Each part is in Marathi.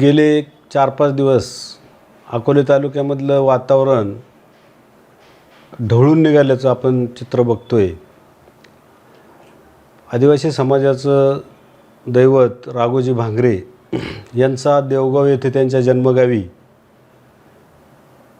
गेले एक चार पाच दिवस अकोले तालुक्यामधलं वातावरण ढवळून निघाल्याचं आपण चित्र बघतो आहे आदिवासी समाजाचं दैवत राघोजी भांगरे यांचा देवगाव येथे त्यांच्या जन्मगावी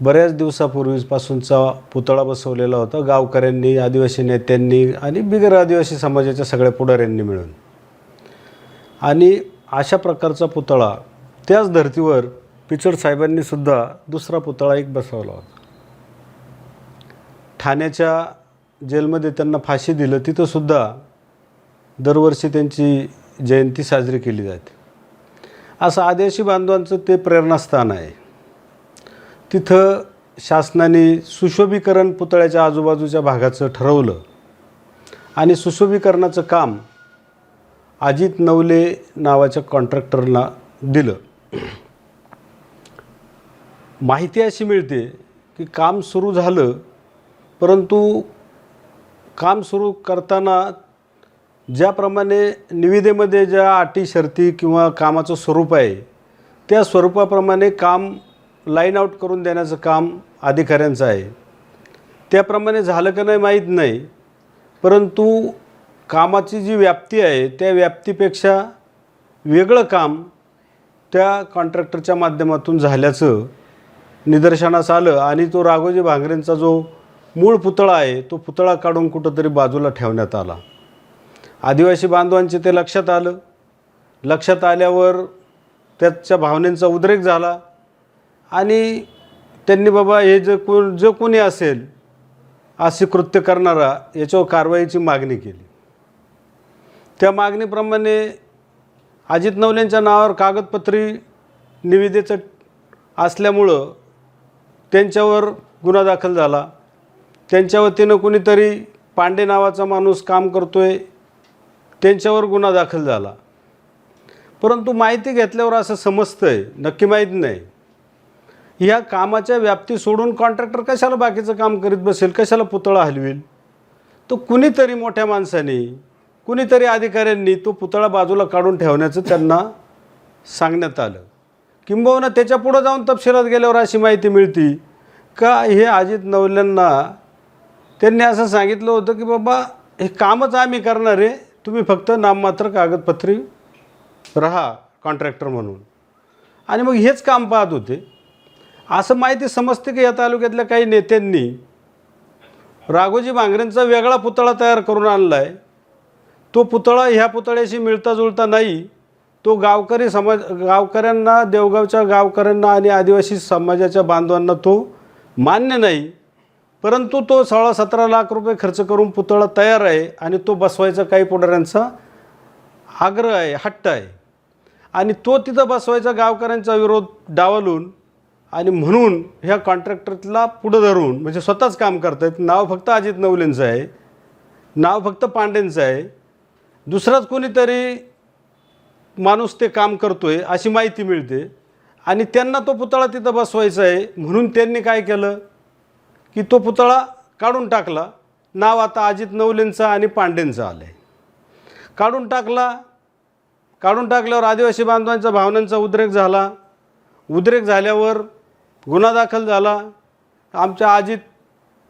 बऱ्याच दिवसापूर्वीपासूनचा पुतळा बसवलेला होता. गावकऱ्यांनी आदिवासी नेत्यांनी आणि बिगर आदिवासी समाजाच्या सगळ्या पुढाऱ्यांनी मिळून. आणि अशा प्रकारचा पुतळा त्याच धर्तीवर पिचड साहेबांनी सुद्धा दुसरा पुतळा एक बसवला होता. ठाण्याच्या जेलमध्ये त्यांना फाशी दिलं तिथं सुद्धा दरवर्षी त्यांची जयंती साजरी केली जाते. असं आदिवासी बांधवांचं ते प्रेरणास्थान आहे. तिथं शासनाने सुशोभीकरण पुतळ्याच्या आजूबाजूच्या भागाचं ठरवलं आणि सुशोभीकरणाचं काम अजित नवले नावाच्या कॉन्ट्रॅक्टरला दिलं. माहिती अशी मिळते की काम सुरू झालं परंतु काम सुरू करताना ज्याप्रमाणे निविदेमध्ये ज्या अटी शर्ती किंवा कामाचं स्वरूप आहे त्या स्वरूपाप्रमाणे काम लाईन आऊट करून देण्याचं काम अधिकाऱ्यांचं आहे. त्याप्रमाणे झालं का नाही माहीत नाही परंतु कामाची जी व्याप्ती आहे त्या व्याप्तीपेक्षा वेगळं काम त्या कॉन्ट्रॅक्टरच्या माध्यमातून झाल्याचं निदर्शनास आलं आणि तो राघोजी भांगरेंचा जो मूळ पुतळा आहे तो पुतळा काढून कुठंतरी बाजूला ठेवण्यात आला. आदिवासी बांधवांचे ते लक्षात आलं. लक्षात आल्यावर त्याच्या भावनेचा उद्रेक झाला आणि त्यांनी बाबा हे जे कोण जो कोणी असेल असे कृत्य करणारा याच्यावर कारवाईची मागणी केली. त्या मागणीप्रमाणे अजित नवलेंच्या नावावर कागदपत्री निविदेचं असल्यामुळं त्यांच्यावर गुन्हा दाखल झाला. त्यांच्या वतीनं कुणीतरी पांडे नावाचा माणूस काम करतो आहे त्यांच्यावर गुन्हा दाखल झाला. परंतु माहिती घेतल्यावर असं समजतं आहे नक्की माहीत नाही. ह्या कामाच्या व्याप्ती सोडून कॉन्ट्रॅक्टर कशाला बाकीचं काम करीत बसेल कशाला पुतळा हलवेल? तो कुणीतरी मोठ्या माणसाने कुणीतरी अधिकाऱ्यांनी तो पुतळा बाजूला काढून ठेवण्याचं त्यांना सांगण्यात आलं. किंबहुना त्याच्या पुढं जाऊन तपशिलात गेल्यावर अशी माहिती मिळती. का हे अजित नवल्यांना त्यांनी असं सांगितलं होतं की बाबा हे कामच आम्ही करणार आहे. तुम्ही फक्त नाममात्र कागदपत्री राहा कॉन्ट्रॅक्टर म्हणून. आणि मग हेच काम पाहत होते. असं माहिती समजते की या तालुक्यातल्या काही नेत्यांनी राघोजी भांगरेंचा वेगळा पुतळा तयार करून आणला आहे तो पुतळा ह्या पुतळ्याशी मिळता जुळता नाही. तो गावकरी समाज गावकऱ्यांना देवगावच्या गावकऱ्यांना आणि आदिवासी समाजाच्या बांधवांना तो मान्य नाही. परंतु तो सोळा सतरा लाख रुपये खर्च करून पुतळा तयार आहे आणि तो बसवायचा काही पुढाऱ्यांचा आग्रह आहे हट्ट आहे. आणि तो तिथं बसवायचा गावकऱ्यांचा विरोध डावलून आणि म्हणून ह्या कॉन्ट्रॅक्टरला पुढं धरून म्हणजे स्वतःच काम करतायत. नाव फक्त अजित नवलेंचं आहे. नाव फक्त पांडेंचं आहे. दुसराच कोणीतरी माणूस ते काम करतो आहे अशी माहिती मिळते. आणि त्यांना तो पुतळा तिथं बसवायचा आहे. म्हणून त्यांनी काय केलं? की तो पुतळा काढून टाकला. नाव आता अजित नवलेंचं आणि पांडेंचं आलं आहे काढून टाकला. काढून टाकल्यावर आदिवासी बांधवांच्या भावनांचा उद्रेक झाला. उद्रेक झाल्यावर गुन्हा दाखल झाला. आमच्या अजित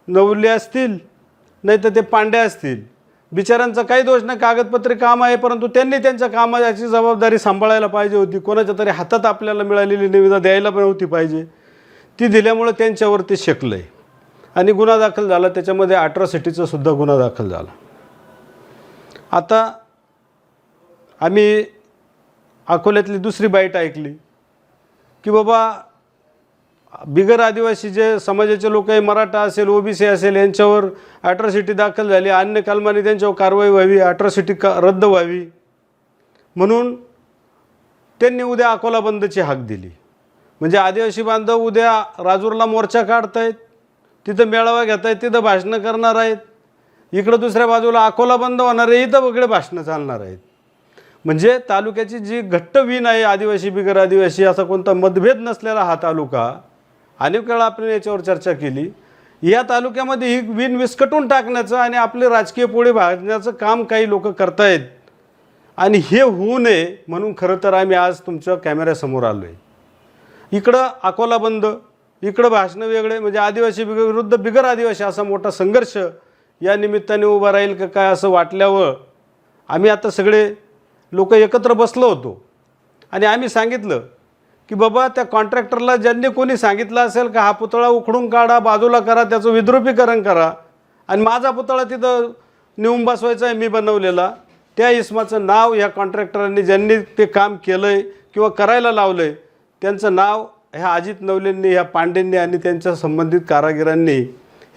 नवले असतील नाही तर ते पांडे असतील. बिचाऱ्यांचा काही दोष नाही कागदपत्रे काम आहे परंतु त्यांनी त्यांच्या कामाची जबाबदारी सांभाळायला पाहिजे होती. कोणाच्या तरी हातात आपल्याला मिळालेली निविदा द्यायला पण नव्हती पाहिजे. ती दिल्यामुळं त्यांच्यावर ते शेकलं आहे आणि गुन्हा दाखल झाला त्याच्यामध्ये अट्रॉसिटीचा सुद्धा गुन्हा दाखल झाला. आता आम्ही अकोल्यातली दुसरी बाईट ऐकली की बाबा बिगर आदिवासी जे समाजाचे लोक आहे मराठा असेल ओबीसी असेल यांच्यावर अट्रॉसिटी दाखल झाली. अन्य कलमाने त्यांच्यावर कारवाई व्हावी अट्रॉसिटी का रद्द व्हावी. म्हणून त्यांनी उद्या अकोला बंदची हाक दिली. म्हणजे आदिवासी बांधव उद्या राजूरला मोर्चा काढतायत तिथं मेळावा घेत आहेत तिथं भाषणं करणार आहेत. इकडं दुसऱ्या बाजूला अकोला बंद होणार आहे इथं वेगळे भाषणं चालणार आहेत. म्हणजे तालुक्याची जी घट्ट वीण आहे आदिवासी बिगर आदिवासी असा कोणता मतभेद नसलेला हा तालुका अनेक वेळा आपण याच्यावर चर्चा केली. या तालुक्यामध्ये ही विण विस्कटून टाकण्याचं आणि आपले राजकीय पोळे भाजण्याचं काम काही लोक करतायत. आणि हे होऊ नये म्हणून खरं तर आम्ही आज तुमच्या कॅमेऱ्यासमोर आलो आहे इकडं अकोला बंद इकडं भाषणं वेगळे म्हणजे आदिवासी बिग- विरुद्ध बिगर आदिवासी असा मोठा संघर्ष या निमित्ताने उभा राहील का काय असं वाटल्यावर आम्ही आता सगळे लोक एकत्र बसलो होतो. आणि आम्ही सांगितलं की बाबा त्या कॉन्ट्रॅक्टरला ज्यांनी कोणी सांगितलं असेल का हा पुतळा उखडून काढा बाजूला करा त्याचं विद्रुपीकरण करा आणि माझा पुतळा तिथं नेऊन बसवायचा आहे मी बनवलेला. त्या इस्माचं नाव या कॉन्ट्रॅक्टरांनी ज्यांनी ते काम केलं आहे किंवा करायला लावलं आहे त्यांचं नाव ह्या अजित नवलेंनी ह्या पांडेंनी आणि त्यांच्या संबंधित कारागिरांनी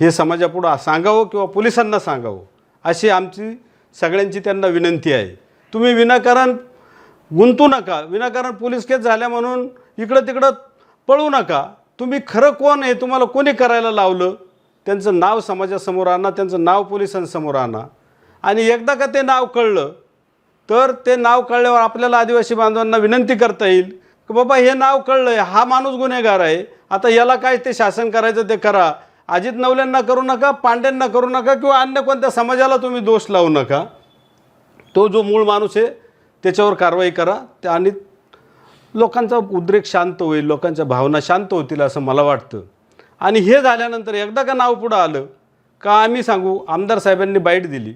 हे समाजापुढं सांगावं किंवा पोलिसांना सांगावं अशी आमची सगळ्यांची त्यांना विनंती आहे. तुम्ही विनाकारण गुंतू नका. विनाकारण पोलीस केस झाल्या म्हणून इकडं तिकडं पळू नका. तुम्ही खरं कोण आहे? तुम्हाला कोणी करायला लावलं? त्यांचं नाव समाजासमोर आणा त्यांचं नाव पोलिसांसमोर आणा. आणि एकदा का ते नाव कळलं तर ते नाव कळल्यावर आपल्याला आदिवासी बांधवांना विनंती करता येईल की बाबा हे नाव कळलं आहे हा माणूस गुन्हेगार आहे. आता याला काय ते शासन करायचं ते करा. अजित नवल्यांना करू नका पांड्यांना करू नका किंवा अन्य कोणत्या समाजाला तुम्ही दोष लावू नका. तो जो मूळ माणूस आहे त्याच्यावर कारवाई करा. त्या आणि लोकांचा उद्रेक शांत होईल लोकांच्या भावना शांत होतील असं मला वाटतं. आणि हे झाल्यानंतर एकदा का नाव पुढं आलं का आम्ही सांगू आमदार साहेबांनी बाईट दिली.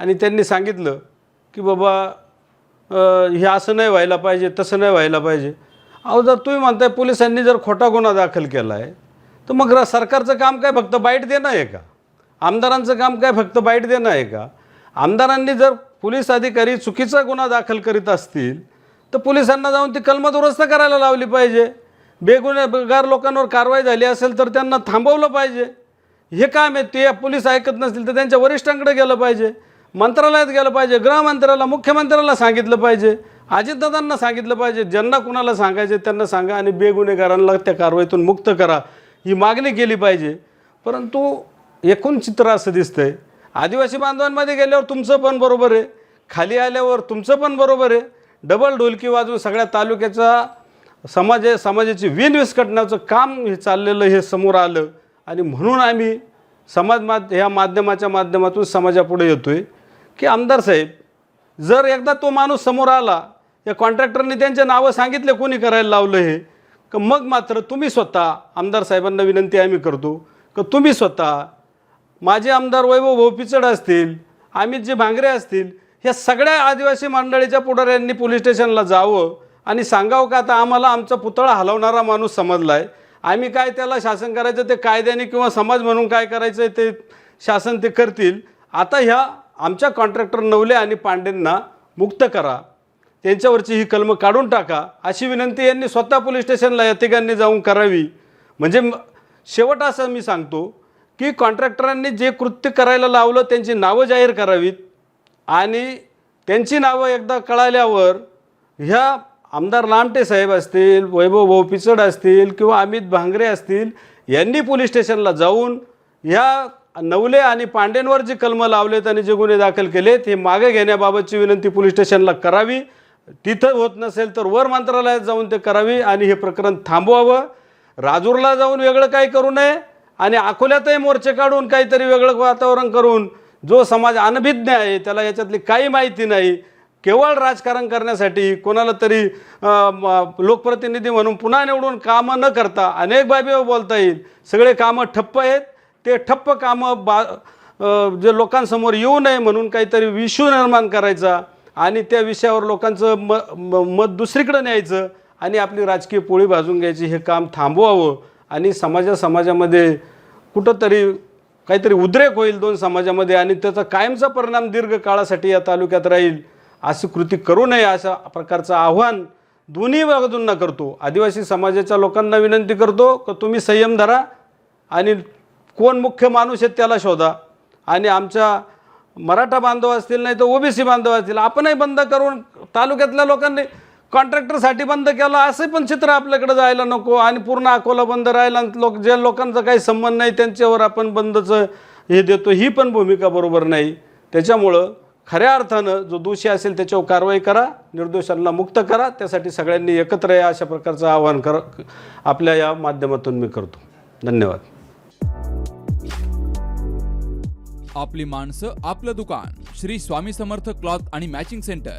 आणि त्यांनी सांगितलं की बाबा हे असं नाही व्हायला पाहिजे तसं नाही व्हायला पाहिजे. अहो जर तुम्ही म्हणताय पोलिसांनी जर खोटा गुन्हा दाखल केला आहे तर मग सरकारचं काम काय फक्त बाईट देणं आहे का? आमदारांचं काम काय फक्त बाईट देणं आहे का? आमदारांनी जर पोलीस अधिकारी चुकीचा गुन्हा दाखल करीत असतील तर पोलिसांना जाऊन ती कलम दुरुस्त करायला लावली पाहिजे. बेगुन्हेगार लोकांवर कारवाई झाली असेल तर त्यांना थांबवलं पाहिजे. हे काम आहे ते पोलीस ऐकत नसतील तर त्यांच्या वरिष्ठांकडे गेलं पाहिजे. मंत्रालयात गेलं पाहिजे गृहमंत्र्याला मुख्यमंत्र्याला सांगितलं पाहिजे अजितदादांना सांगितलं पाहिजे ज्यांना कुणाला सांगायचे त्यांना सांगा आणि बेगुन्हेगारांना त्या कारवाईतून मुक्त करा. ही मागणी केली पाहिजे. परंतु एकूण चित्र असं दिसतंय आदिवासी बांधवांमध्ये गेल्यावर तुमचं पण बरोबर आहे. खाली आल्यावर तुमचं पण बरोबर आहे. डबल ढोलकी वाजवून सगळ्या तालुक्याचा समाज समाजाची विण विस्कटण्याचं काम हे चाललेलं हे समोर आलं. आणि म्हणून आम्ही समाज माध ह्या माध्यमाच्या माध्यमातून समाजापुढे येतो आहे की आमदार साहेब जर एकदा तो माणूस समोर आला या कॉन्ट्रॅक्टरने त्यांचे नावं सांगितले कोणी करायला लावलं हे का मग मात्र तुम्ही स्वतः आमदार साहेबांना विनंती आम्ही करतो का तुम्ही स्वतः माझे आमदार वैभव भाऊ पिचड असतील अमितजी भांगरे असतील या सगळ्या आदिवासी मंडळीच्या पुढाऱ्यांनी पोलीस स्टेशनला जावं आणि सांगावं का आता आम्हाला आमचा पुतळा हलवणारा माणूस समजला आहे आम्ही काय त्याला शासन करायचं ते कायद्याने किंवा समाज म्हणून काय करायचं आहे ते शासन ते करतील? आता ह्या आमच्या कॉन्ट्रॅक्टर नवले आणि पांडेंना मुक्त करा. त्यांच्यावरची ही कलमं काढून टाका. अशी विनंती यांनी स्वतः पोलीस स्टेशनला या तिघांनी जाऊन करावी. म्हणजे शेवट असं मी सांगतो की कॉन्ट्रॅक्टरांनी जे कृत्य करायला लावलं त्यांची नावं जाहीर करावीत. आणि त्यांची नावं एकदा कळाल्यावर ह्या आमदार लामटे साहेब असतील वैभव भाऊ पिचड असतील किंवा अमित भांगरे असतील यांनी पोलीस स्टेशनला जाऊन ह्या नवले आणि पांडेंवर जे कलमं लावलेत आणि जे गुन्हे दाखल केलेत हे मागे घेण्याबाबतची विनंती पोलीस स्टेशनला करावी. तिथं होत नसेल तर वर मंत्रालयात जाऊन ते करावी आणि हे प्रकरण थांबवावं. राजूरला जाऊन वेगळं काही करू नये? आणि अकोल्यातही मोर्चे काढून काहीतरी वेगळं वातावरण करून जो समाज अनभिज्ञ आहे त्याला याच्यातली काही माहिती नाही. केवळ राजकारण करण्यासाठी कोणाला तरी लोकप्रतिनिधी म्हणून पुन्हा निवडून कामं न करता अनेक बाबी बोलता येईल. सगळे कामं ठप्प आहेत. ते ठप्प कामं बा जे लोकांसमोर येऊ नये म्हणून काहीतरी विषू निर्माण करायचा आणि त्या विषयावर लोकांचं म म- मत दुसरीकडे न्यायचं आणि आपली राजकीय पोळी भाजून घ्यायची हे काम थांबवावं. आणि समाजा समाजामध्ये कुठंतरी काहीतरी उद्रेक होईल दोन समाजामध्ये आणि त्याचा कायमचा परिणाम दीर्घ काळासाठी या तालुक्यात राहील अशी कृती करू नये अशा प्रकारचं आव्हान दोन्ही बाजूंना करतो. आदिवासी समाजाच्या लोकांना विनंती करतो का तुम्ही संयम धरा आणि कोण मुख्य माणूस आहेत त्याला शोधा. आणि आमच्या मराठा बांधव असतील नाही तर ओबीसी बांधव असतील आपणही बंद करून तालुक्यातल्या लोकांनी कॉन्ट्रॅक्टरसाठी बंद केलं असं पण चित्र आपल्याकडे जायला नको आणि पूर्ण अकोला बंद राहिला लोक ज्या लोकांचा काही संबंध नाही त्यांच्यावर आपण बंदचं हे देतो. ही पण भूमिका बरोबर नाही. त्याच्यामुळं खऱ्या अर्थानं जो दोषी असेल त्याच्यावर कारवाई करा निर्दोषांना मुक्त करा. त्यासाठी सगळ्यांनी एकत्र या अशा प्रकारचं आवाहन कर आपल्या या माध्यमातून मी करतो. धन्यवाद. आपली माणसं आपलं दुकान. श्री स्वामी समर्थ क्लॉथ आणि मॅचिंग सेंटर.